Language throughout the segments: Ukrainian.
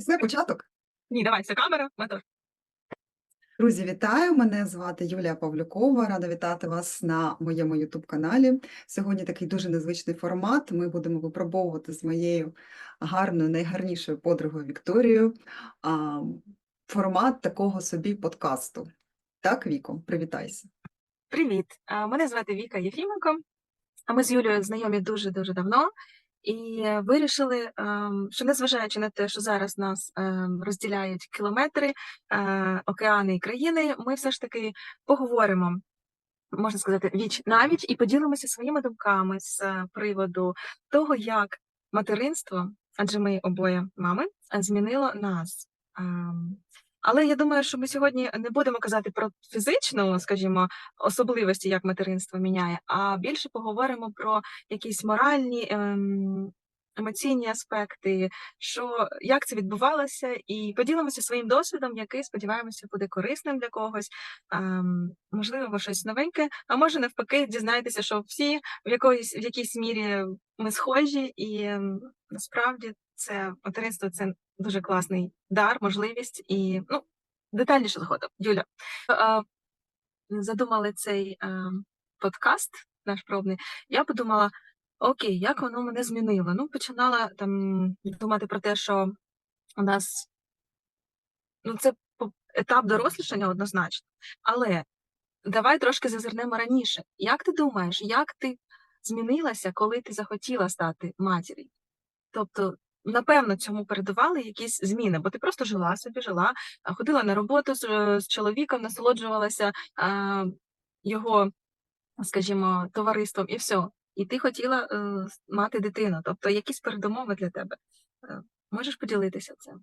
Це початок. Ні, давай, все камера, мотор. Друзі, вітаю! Мене звати Юлія Павлюкова. Рада вітати вас на моєму youtube каналі. Сьогодні такий дуже незвичний формат. Ми будемо випробовувати з моєю гарною, найгарнішою подругою Вікторією формат такого собі подкасту. Так, Віко, привітайся. Привіт. Мене звати Віка Єфіменко. А Ми з Юлією знайомі дуже-дуже давно. І е, вирішили, ем, що незважаючи на те, що зараз нас ем, розділяють кілометри, е, океани і країни, ми все ж таки поговоримо, можна сказати, віч навіч і поділимося своїми думками з е, приводу того, як материнство, адже ми обоє мами, змінило нас. Але я думаю, що ми сьогодні не будемо казати про фізичну, скажімо, особливості, як материнство міняє, а більше поговоримо про якісь моральні, ем, емоційні аспекти, що як це відбувалося, і поділимося своїм досвідом, який сподіваємося буде корисним для когось. Ем, можливо, щось новеньке, а може навпаки, дізнаєтеся, що всі в якоїсь в якійсь мірі ми схожі, і ем, насправді це материнство це дуже класний дар, можливість і ну детальніше згодом. Юля, е, задумали цей е, подкаст, наш пробний. Я подумала: окей, як воно мене змінило? Ну, починала там думати про те, що у нас ну, це етап дорослішання однозначно. Але давай трошки зазирнемо раніше. Як ти думаєш, як ти змінилася, коли ти захотіла стати матір'ю? Тобто, напевно, цьому передували якісь зміни, бо ти просто жила собі, жила, ходила на роботу з, з чоловіком, насолоджувалася а, його, скажімо, товариством, і все. І ти хотіла е, мати дитину. Тобто, якісь передумови для тебе. Е, Можеш поділитися цим?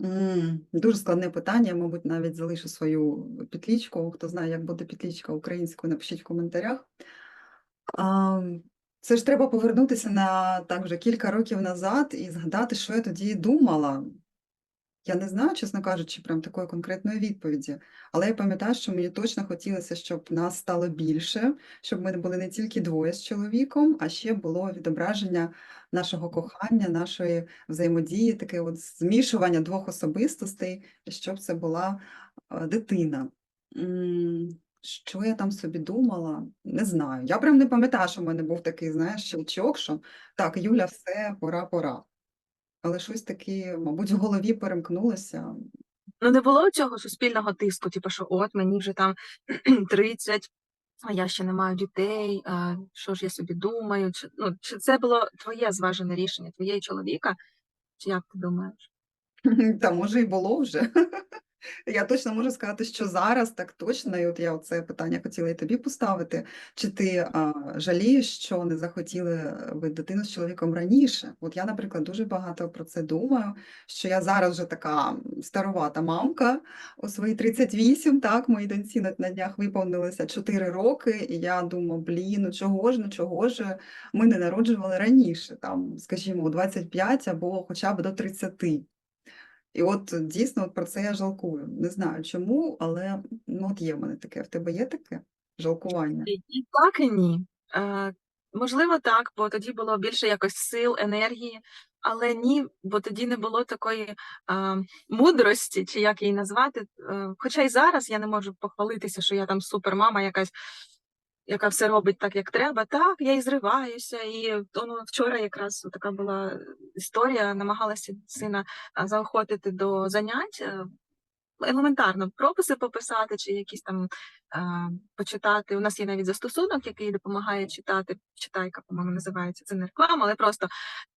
М, Дуже складне питання, мабуть, навіть залишу свою петлічку. Хто знає, як буде петлічка українською, напишіть в коментарях. А, Це ж треба повернутися на так вже кілька років назад і згадати, що я тоді думала. Я не знаю, чесно кажучи, прям такої конкретної відповіді, але я пам'ятаю, що мені точно хотілося, щоб нас стало більше, щоб ми були не тільки двоє з чоловіком, а ще було відображення нашого кохання, нашої взаємодії, таке от змішування двох особистостей, щоб це була е, дитина. Що я там собі думала? Не знаю. Я прям не пам'ятаю, що в мене був такий, знаєш, щелчок, що так, Юля, все, пора, пора. Але щось таке, мабуть, в голові перемкнулося. Ну, не було цього суспільного тиску, типу, що от мені вже там 30, а я ще не маю дітей, а, що ж я собі думаю? Чи, ну, чи це було твоє зважене рішення, твоє і чоловіка? Чи як ти думаєш? Та може і було вже. Я точно можу сказати, що зараз так точно, і от я це питання хотіла і тобі поставити. Чи ти а, жалієш, що не захотіли ви дитину з чоловіком раніше? От я, наприклад, дуже багато про це думаю, що я зараз вже така старувата мамка у свої 38, так, моїй доньці на, на днях виповнилося 4 роки, і я думаю, блін, ну чого ж, ну чого ж ми не народжували раніше, там, скажімо, у 25 або хоча б до 30. І от дійсно от про це я жалкую. Не знаю чому, але ну, от є в мене таке. В тебе є таке жалкування? І так, і ні. Е, можливо, так, бо тоді було більше якось сил, енергії, але ні, бо тоді не було такої е, мудрості, чи як її назвати. Е, хоча й зараз я не можу похвалитися, що я там супермама якась, яка все робить так, як треба. Так, я і зриваюся. І ну, вчора якраз така була історія, намагалася сина заохотити до занять. е, елементарно прописи пописати чи якісь там е, почитати. У нас є навіть застосунок, який допомагає читати. Читайка, по-моєму, називається. Це не реклама, але просто.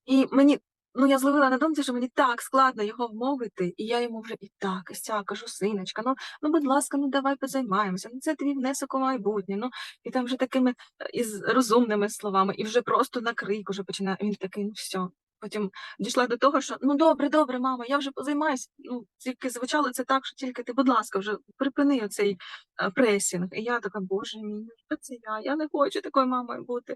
І мені, ну я зловила на думці, що мені так складно його вмовити, і я йому вже і так, і сяк, кажу, синочка, ну, ну будь ласка, ну давай позаймаємося. Ну це твій внесок у майбутнє. Ну і там вже такими е, із розумними словами, і вже просто на крик уже починає. Він такий, ну все. Потім дійшла до того, що ну добре, добре, мама, я вже позаймаюся. Ну, тільки звучало це так, що тільки ти, будь ласка, вже припини оцей е, пресінг. І я така, боже мій, що це я? Я не хочу такою мамою бути.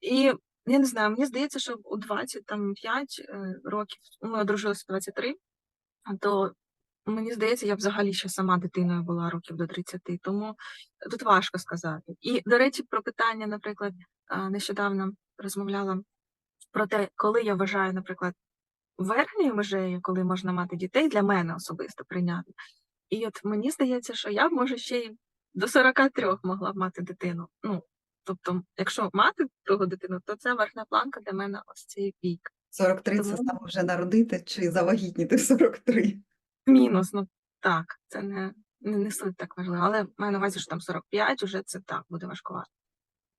І я не знаю, мені здається, що у 25 е, років ми одружилися в 23, то мені здається, я взагалі ще сама дитиною була років до 30, тому тут важко сказати. І, до речі, про питання, наприклад, нещодавно розмовляла про те, коли я вважаю, наприклад, верхньою межею, коли можна мати дітей, для мене особисто прийнятно. І от мені здається, що я може, ще й до 43 могла б мати дитину. Ну, тобто, якщо мати другу дитину, то це верхня планка для мене ось цей вік. 43 це Тому- саме вже народити чи завагітніти в 43. Мінус, ну так, це не, не, не суть так важливо. Але маю на увазі, що там 45 уже це так буде важкувато.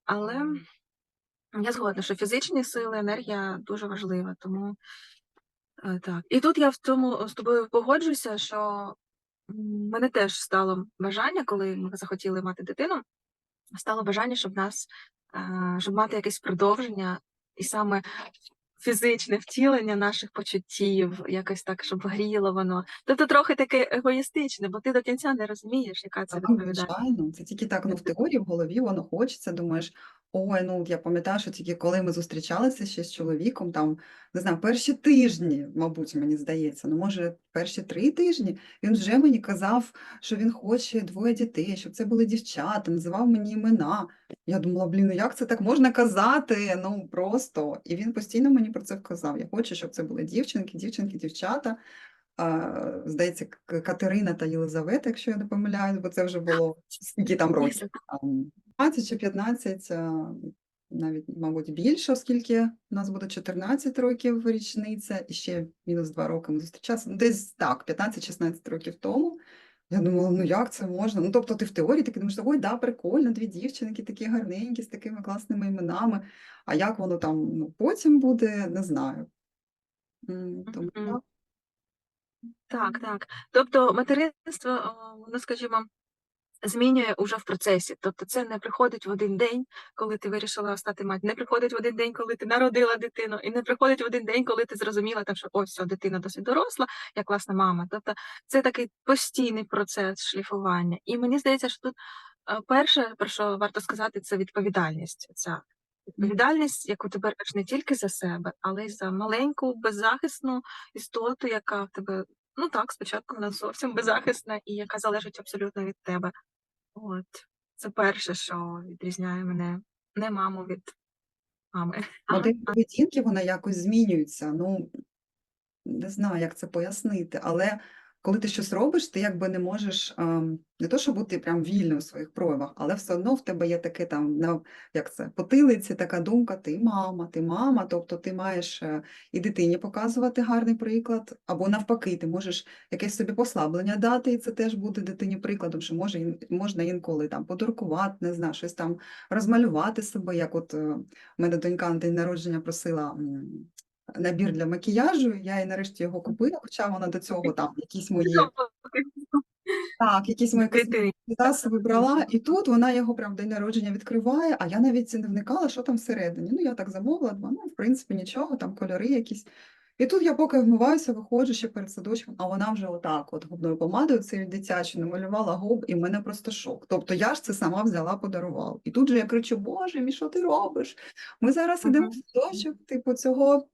Але я згодна, що фізичні сили, енергія дуже важлива, тому е, так. І тут я в тому з тобою погоджуюся, що мене теж стало бажання, коли ми захотіли мати дитину, стало бажання, щоб нас, щоб мати якесь продовження, і саме фізичне втілення наших почуттів, якось так, щоб гріло воно. Тобто трохи таке егоїстичне, бо ти до кінця не розумієш, яка це Так, відповідальність. звичайно, це тільки так, ну, в теорії, в голові воно хочеться, думаєш, ой, ну, я пам'ятаю, що тільки коли ми зустрічалися ще з чоловіком, там, не знаю, перші тижні, мабуть, мені здається, ну, може, перші три тижні, він вже мені казав, що він хоче двоє дітей, щоб це були дівчата, називав мені імена. Я думала, блін, ну як це так можна казати? Ну, просто. І він постійно мені про це вказав. Я хочу, щоб це були дівчинки, дівчинки, дівчата. Здається, Катерина та Єлизавета, якщо я не помиляюсь, бо це вже було скільки там років? 15 чи 15, навіть, мабуть, більше, оскільки у нас буде 14 років річниця, і ще мінус 2 роки ми зустрічалися. Десь так, 15-16 років тому. Я думала, ну як це можна? Ну, тобто ти в теорії таки думаєш, ой, да, прикольно, дві дівчинки такі гарненькі, з такими класними іменами. А як воно там ну, потім буде, не знаю. Тому так. Так, так. Тобто материнство, воно, скажімо, змінює уже в процесі. Тобто це не приходить в один день, коли ти вирішила стати мать, не приходить в один день, коли ти народила дитину, і не приходить в один день, коли ти зрозуміла, там, що ось дитина досить доросла, я класна мама. Тобто це такий постійний процес шліфування. І мені здається, що тут е, перше, про що варто сказати, це відповідальність. Ця відповідальність, яку ти береш не тільки за себе, але й за маленьку беззахисну істоту, яка в тебе Ну так, спочатку вона зовсім беззахисна і яка залежить абсолютно від тебе. От. Це перше, що відрізняє мене не маму від мами. Модель поведінки вона якось змінюється. Ну, не знаю, як це пояснити, але коли ти щось робиш, ти якби не можеш ем, не то, щоб бути прям вільним у своїх проявах, але все одно в тебе є таке там, як це, потилиці, така думка, ти мама, ти мама, тобто ти маєш е, і дитині показувати гарний приклад, або навпаки, ти можеш якесь собі послаблення дати, і це теж буде дитині прикладом, що може, можна інколи там подуркувати, не знаю, щось там розмалювати себе, як от е, мене донька на день народження просила набір для макіяжу, я їй нарешті його купила, хоча вона до цього там якісь мої, так, якісь мої засоби брала, і тут вона його прям в день народження відкриває, а я навіть не вникала, що там всередині. Ну, я так замовила, думаю, ну, в принципі, нічого, там кольори якісь. І тут я поки вмиваюся, виходжу ще перед садочком, а вона вже отак, от губною помадою цією дитячою намалювала губ, і в мене просто шок. Тобто я ж це сама взяла, подарувала. І тут же я кричу: Боже мій, що ти робиш? Ми зараз ідемо в садочок, типу, цього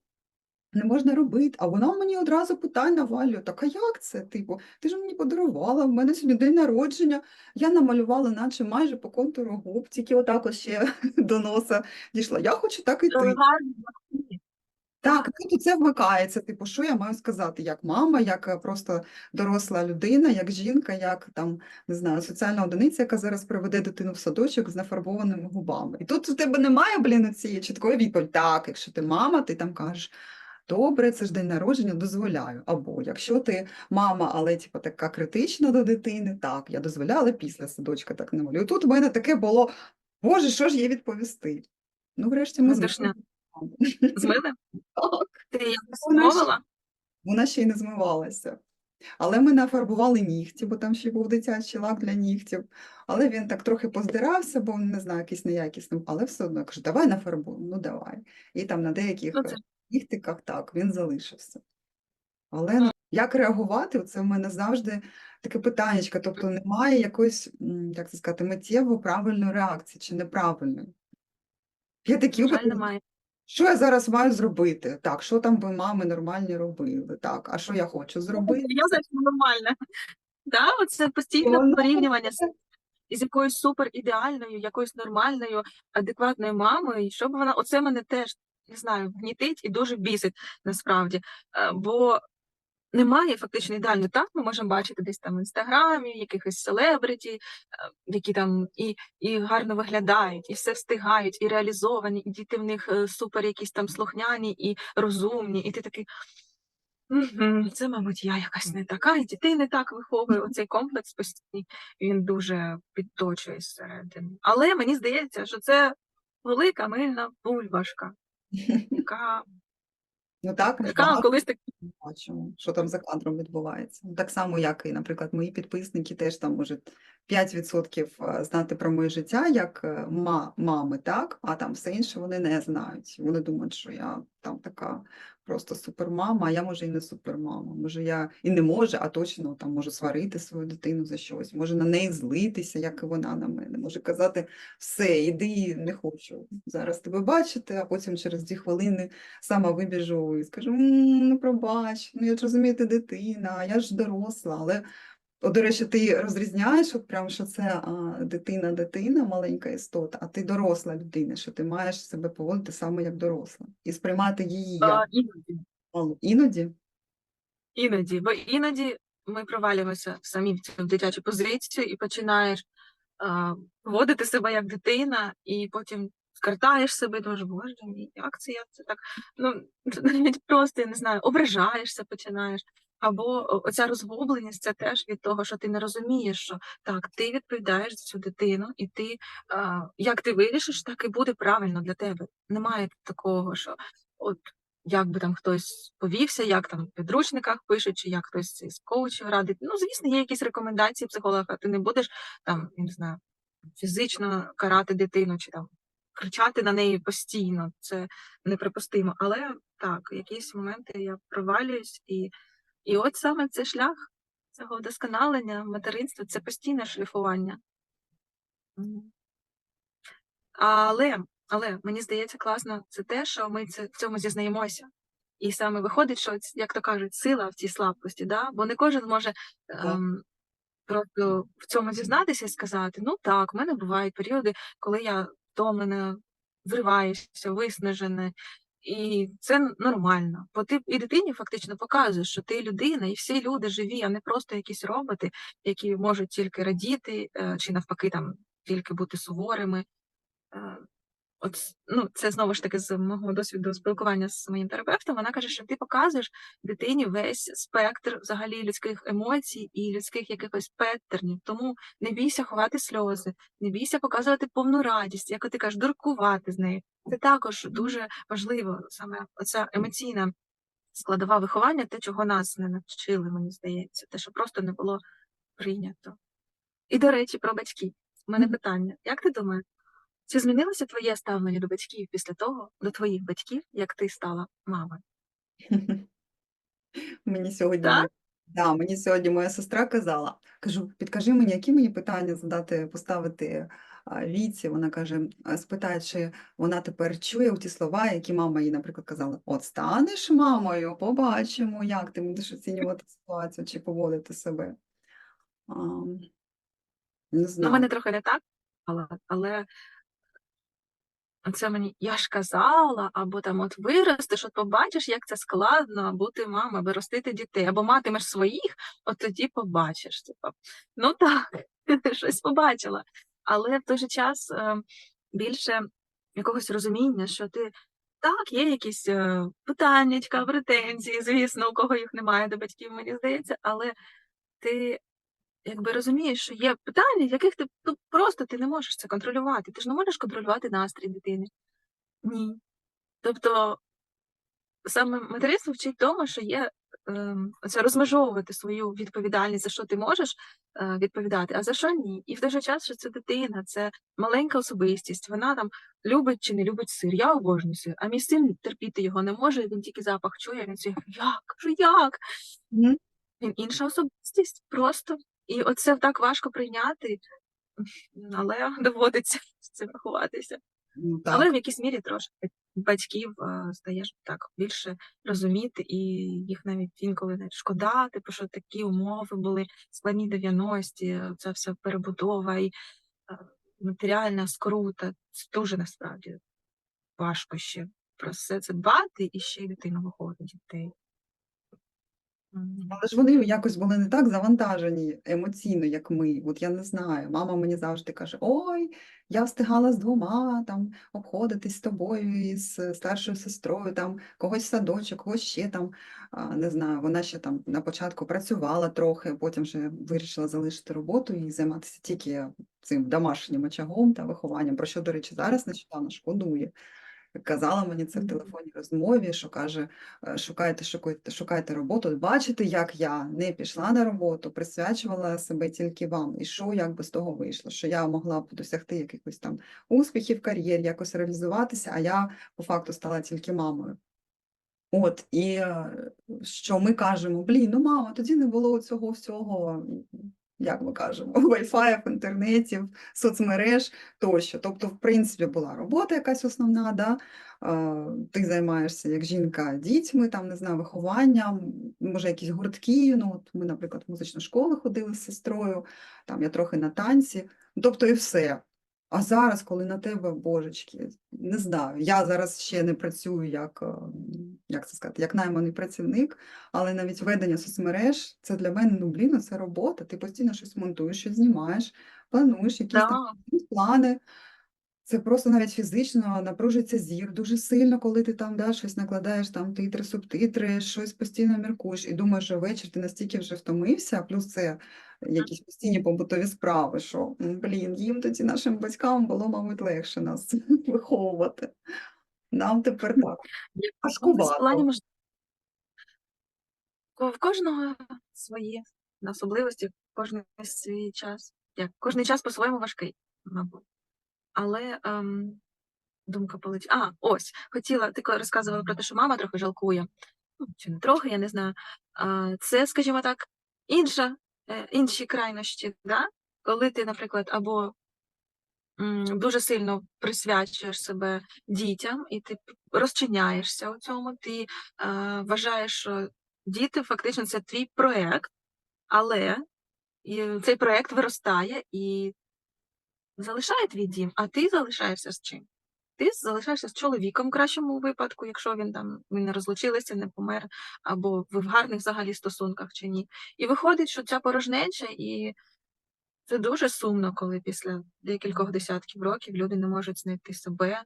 не можна робити. А вона мені одразу питань навалює. Так а як це? Типу, ти ж мені подарувала, в мене сьогодні день народження. Я намалювала, наче майже по контуру губ, тільки отак ось ще до носа дійшла. Я хочу так і ти. Так, тут це вмикається. Типу, що я маю сказати, як мама, як е, просто доросла людина, як жінка, як там не знаю, соціальна одиниця, яка зараз приведе дитину в садочок з нафарбованими губами. І тут у тебе немає, блін, цієї чіткої відповіді. Так, якщо ти мама, ти там кажеш. Добре, це ж день народження, дозволяю. Або якщо ти мама, але типу, така критична до дитини, так, я дозволяю, але після садочка так не молю. І тут в мене таке було, боже, що ж їй відповісти? Ну, врешті ми Душня. змогли. Змили? Так. Ти якось Вона ще й не змивалася. Але ми нафарбували нігті, бо там ще був дитячий лак для нігтів. Але він так трохи поздирався, бо не знаю, якийсь неякісний. Але все одно я кажу, давай нафарбуємо, ну давай. І там на деяких Ну, це- нігтиках так, він залишився. Але ну, як реагувати? Це в мене завжди таке питаннячко. Тобто немає якоїсь, як це сказати, миттєво правильної реакції чи неправильної. Є такі немає. що я зараз маю зробити? Так, що там би мами нормальні робили? Так, а що я хочу зробити? Я значить нормальна. Да, оце постійне Воно- порівнювання з, з якоюсь супер ідеальною, якоюсь нормальною, адекватною мамою, і щоб вона, оце мене теж не знаю, гнітить і дуже бісить насправді. Е, Бо немає фактично ідеально так. Ми можемо бачити десь там в інстаграмі, якихось селебриті, е, які там і, і гарно виглядають, і все встигають, і реалізовані, і діти в них е, супер якісь там слухняні і розумні, і ти такий. Це, мабуть, я якась не така, і дітей не так виховую. Оцей комплекс постійний він дуже підточує зсередини. Але мені здається, що це велика мильна бульбашка, яка, Ну так, яка колись так бачимо, що там за кадром відбувається. Ну, Так само, як і, наприклад, мої підписники теж там можуть 5% е, знати про моє життя як е, ма, мами, так, а там все інше вони не знають. Вони думають, що я там така просто супермама, а я може і не супермама. Може, я і не може, а точно там можу сварити свою дитину за щось, може на неї злитися, як і вона на мене. Може казати все, іди, не хочу зараз тебе бачити, а потім через дві хвилини сама вибіжу і скажу: «М, ну пробач, ну я ж розумію, ти дитина, я ж доросла. Але, до речі, ти розрізняєш, от прям, що це а, дитина, дитина, маленька істота, а ти доросла людина, що ти маєш себе поводити саме як доросла і сприймати її а, як іноді. малу. Іноді. Іноді, бо іноді ми провалюємося самі в цю дитячу позицію і починаєш а, поводити себе як дитина, і потім скартаєш себе, думаєш, боже мій, як це я це так? Ну навіть просто я не знаю, ображаєшся, починаєш. Або оця розгубленість це теж від того, що ти не розумієш, що так, ти відповідаєш за цю дитину, і ти а, як ти вирішиш, так і буде правильно для тебе. Немає такого, що от як би там хтось повівся, як там в підручниках пишуть, чи як хтось із коучів радить. Ну, звісно, є якісь рекомендації психолога. Ти не будеш там, не знаю, фізично карати дитину чи там кричати на неї постійно. Це неприпустимо. Але так, якісь моменти я провалююсь, і, і от саме цей шлях цього вдосконалення материнства це постійне шліфування. Але, але мені здається, класно це те, що ми це, в цьому зізнаємося. І саме виходить, що, як то кажуть, сила в цій слабкості, да? бо не кожен може ем, просто в цьому зізнатися і сказати: ну так, в мене бувають періоди, коли я втомлена, зриваюся, виснажена. І це нормально, бо ти і дитині фактично показуєш, що ти людина, і всі люди живі, а не просто якісь роботи, які можуть тільки радіти, е, чи навпаки, там тільки бути суворими. Е, От ну, це знову ж таки з мого досвіду спілкування з моїм терапевтом. Вона каже, що ти показуєш дитині весь спектр взагалі людських емоцій і людських якихось петтернів. Тому не бійся ховати сльози, не бійся показувати повну радість, як ти кажеш, дуркувати з нею. Це також дуже важливо, саме оця емоційна складова виховання, те, чого нас не навчили, мені здається, те, що просто не було прийнято. І до речі, про батьків. У мене питання: як ти думаєш? Чи змінилося твоє ставлення до батьків після того, до твоїх батьків, як ти стала мамою? Мені сьогодні, Так? да, мені сьогодні моя сестра казала, кажу, підкажи мені, які мені питання задати, поставити Віці. Вона каже, спитає, чи вона тепер чує ті слова, які мама їй, наприклад, казала: От станеш мамою, побачимо, як ти будеш оцінювати ситуацію чи поводити себе. А, не Ну, в мене трохи не так, але, але це мені я ж казала, або там от виростеш, от побачиш, як це складно бути мамою, або ростити дітей, або матимеш своїх, от тоді побачиш. Типу. Ну так, ти щось побачила. Але в той же час е, більше якогось розуміння, що ти так, є якісь е, питання, претензії, звісно, у кого їх немає до батьків, мені здається, але ти якби розумієш, що є питання, яких ти ну, просто ти не можеш це контролювати. Ти ж не можеш контролювати настрій дитини. Ні. Тобто саме материнство вчить тому, що є ем, це розмежовувати свою відповідальність, за що ти можеш е, відповідати, а за що ні. І в той же час, що це дитина, це маленька особистість. Вона там любить чи не любить сир. Я обожнюю сир, а мій син терпіти його не може. Він тільки запах чує. Він цього як? Як? Він інша особистість, просто. І оце так важко прийняти, але доводиться з цим рахуватися. Ну, Але в якійсь мірі трошки батьків стаєш так більше розуміти, і їх навіть інколи навіть шкода, типу, що такі умови були складні 90-ті, ця вся перебудова і матеріальна скрута. Це дуже насправді важко ще про все це дбати і ще й дитину виховувати дітей. Але ж вони якось були не так завантажені емоційно, як ми. От я не знаю. Мама мені завжди каже: Ой, я встигала з двома там обходитись з тобою і з старшою сестрою, там когось садочок, когось ще там. Не знаю, вона ще там на початку працювала трохи, потім вже вирішила залишити роботу і займатися тільки цим домашнім очагом та вихованням, про що, до речі, зараз нещодавно шкодує. Казала мені це в телефонній розмові, що каже, шукайте, шукайте, шукайте роботу. Бачите, як я не пішла на роботу, присвячувала себе тільки вам. І що якби з того вийшло? Що я могла б досягти якихось там успіхів в кар'єрі, якось реалізуватися, а я по факту стала тільки мамою. От, і е, що ми кажемо, блін, ну мама, тоді не було цього всього, як ми кажемо, вайфаїв, інтернетів, соцмереж тощо. Тобто, в принципі, була робота якась основна, да? ти займаєшся як жінка дітьми, там, не знаю, вихованням, може, якісь гуртки. Ну, от ми, наприклад, в музичну школу ходили з сестрою, там я трохи на танці, ну, тобто і все. А зараз, коли на тебе, божечки, не знаю, я зараз ще не працюю як, е, як це сказати, як найманий працівник, але навіть ведення соцмереж це для мене, ну блін, ну, це робота. Ти постійно щось монтуєш, щось знімаєш, плануєш якісь там плани. Це просто навіть фізично напружується зір дуже сильно, коли ти там да, щось накладаєш, там титри, субтитри, щось постійно міркуєш і думаєш, що ввечері ти настільки вже втомився, плюс це якісь постійні побутові справи, що блін, їм тоді нашим батькам було, мабуть, легше нас виховувати. Нам тепер так. Важкувато. в кожного свої особливості, кожен свій час. Як кожний час по-своєму важкий, мабуть. Але ем, думка полетіла. А, ось, хотіла, ти розказувала про те, що мама трохи жалкує. Ну, чи не трохи, я не знаю. А, це, скажімо так, інша, е, інші крайнощі, да? коли ти, наприклад, або дуже сильно присвячуєш себе дітям, і ти розчиняєшся у цьому, ти е, вважаєш, що діти фактично це твій проект, але цей проект виростає і залишає твій дім, а ти залишаєшся з чим? Ти залишаєшся з чоловіком в кращому випадку, якщо він там ви не розлучилися, не помер, або ви в гарних взагалі стосунках чи ні. І виходить, що ця порожнеча, і це дуже сумно, коли після декількох десятків років люди не можуть знайти себе.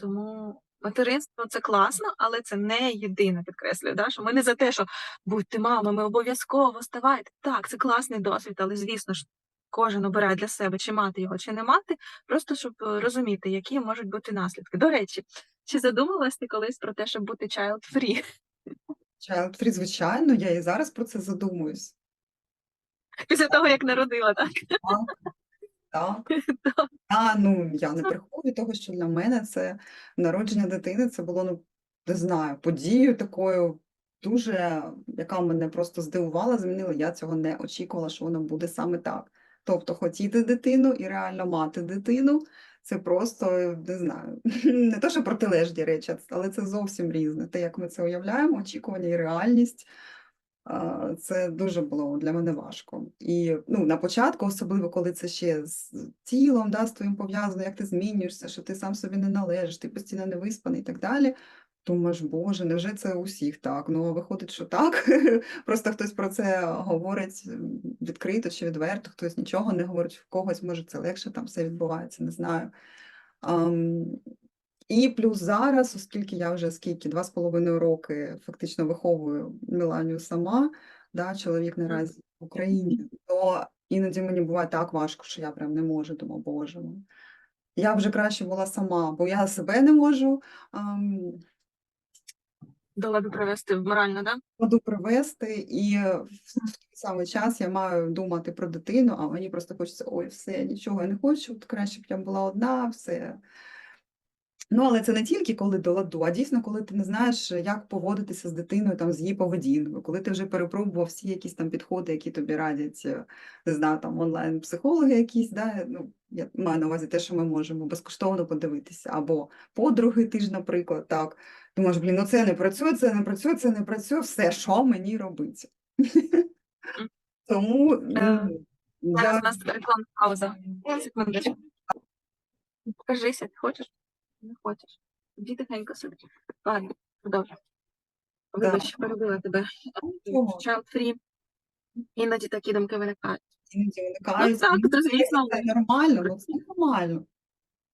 Тому материнство це класно, але це не єдине, підкреслюю, да? що ми не за те, що будьте мамами, обов'язково ставайте. Так, це класний досвід, але звісно ж, кожен обирає для себе, чи мати його, чи не мати, просто щоб розуміти, які можуть бути наслідки. До речі, чи задумувалась ти колись про те, щоб бути child-free? Child free, звичайно, я і зараз про це задумуюсь. Після того, як народила, так? Так, так. А, ну, я не приховую того, що для мене це народження дитини, це було, ну, не знаю, подією такою дуже, яка мене просто здивувала, змінила. Я цього не очікувала, що воно буде саме так. Тобто хотіти дитину і реально мати дитину, це просто, не знаю, не то, що протилежні речі, але це зовсім різне. Те, як ми це уявляємо, очікування і реальність. Це дуже було для мене важко. І ну, на початку, особливо коли це ще з тілом, да, з твоїм пов'язано, як ти змінюєшся, що ти сам собі не належиш, ти постійно не виспаний і так далі. Думаєш, Боже, невже це у всіх так? Ну, виходить, що так. Просто хтось про це говорить відкрито чи відверто, хтось нічого не говорить, в когось може це легше там все відбувається, не знаю. І плюс зараз, оскільки я вже скільки, два з половиною роки фактично виховую Міланію сама, да, чоловік наразі в Україні, то іноді мені буває так важко, що я прям не можу, думаю, боже мой. Я вже краще була сама, бо я себе не можу ам, ладу привести морально, да? воду привести, і в той самий час я маю думати про дитину, а мені просто хочеться, ой, все, нічого я не хочу, краще б я була одна, все. Ну, але це не тільки коли до ладу, а дійсно, коли ти не знаєш, як поводитися з дитиною, там, з її поведінкою, коли ти вже перепробував всі якісь там підходи, які тобі радять, е, не знаю, там онлайн-психологи якісь, да? ну, я маю на увазі те, що ми можемо безкоштовно подивитися, або подруги ти ж, наприклад, так. Думаєш, блін, ну це не працює, це не працює, це не працює, все, що мені робити? Тому Е, ну, Зараз у нас рекламна пауза. Секундочку. Покажися, ти хочеш? Не хочеш. Тоді тихенько собі. Ладно, продовжуй. Вибач, що перебила тебе. Child free. Іноді такі думки виникають. Іноді Ну, виникають. Ну, звісно. Це нормально, ну це нормально.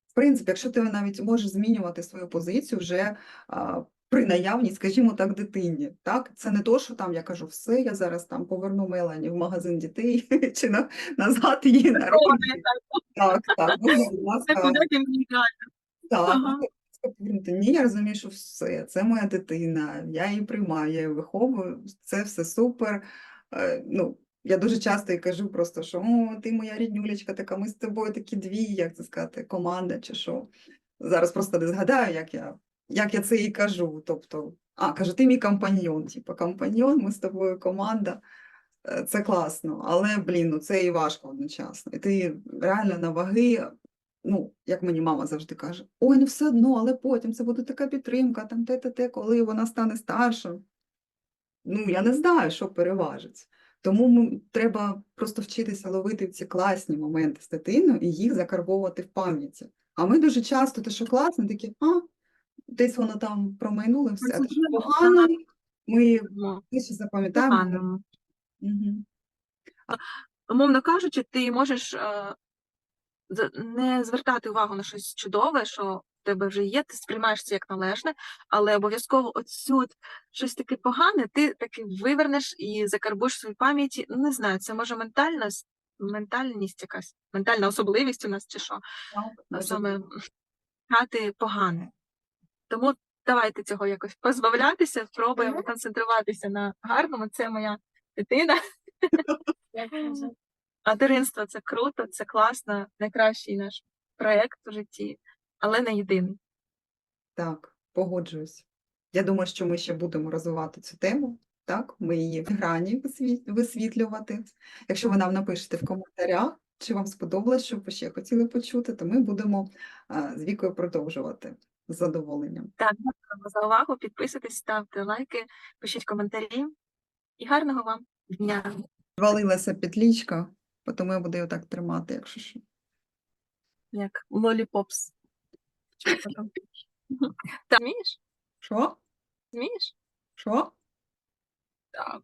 В принципі, якщо ти навіть можеш змінювати свою позицію вже а, при наявній, скажімо так, дитині. Так? Це не то, що там я кажу, все, я зараз там поверну Мелані в магазин дітей чи на, назад її на ролі. Так, так. Ну, будь Це ласка, так. Ага. Ні, я розумію, що все, це моя дитина, я її приймаю, я її виховую, це все супер. Е, Ну, я дуже часто і кажу просто, що о, ти моя ріднулечка, така, ми з тобою такі дві, як це сказати, команда чи що. Зараз просто не згадаю, як я, як я це їй кажу. Тобто, а, кажу, ти мій компаньйон, типу, компаньйон, ми з тобою команда. Е, Це класно, але, блін, ну це і важко одночасно. І ти реально на ваги, ну, як мені мама завжди каже, ой, ну все одно, але потім це буде така підтримка, там те, те, те, коли вона стане старшою. Ну, я не знаю, що переважить. Тому ми, треба просто вчитися ловити ці класні моменти з дитиною і їх закарбовувати в пам'яті. А ми дуже часто те, що класно, такі, а, десь воно там промайнуло, все, що погано, ми більше запам'ятаємо. Мгм. Умовно кажучи, ти можеш е, не звертати увагу на щось чудове, що в тебе вже є, ти сприймаєш це як належне, але обов'язково оцю от щось таке погане, ти таки вивернеш і закарбуєш в своїй пам'яті. Ну, не знаю, це може ментальна, ментальність якась, ментальна особливість у нас чи що, Так, саме грати погане. Тому давайте цього якось позбавлятися, спробуємо концентруватися на гарному. Це моя дитина. Материнство це круто, це класно, найкращий наш проєкт у житті, але не єдиний. Так, погоджуюсь. Я думаю, що ми ще будемо розвивати цю тему. Так, ми її в грані висвітлювати. Якщо ви нам напишете в коментарях, чи вам сподобалось, що ви ще хотіли почути, то ми будемо з Вікою продовжувати з задоволенням. Так, дякуємо за увагу. Підписуйтесь, ставте лайки, пишіть коментарі і гарного вам дня. Звалилася петлічка, тому я буду його так тримати, якщо що. Як лоліпопс. Та вмієш? Що? Вмієш? Що? Так.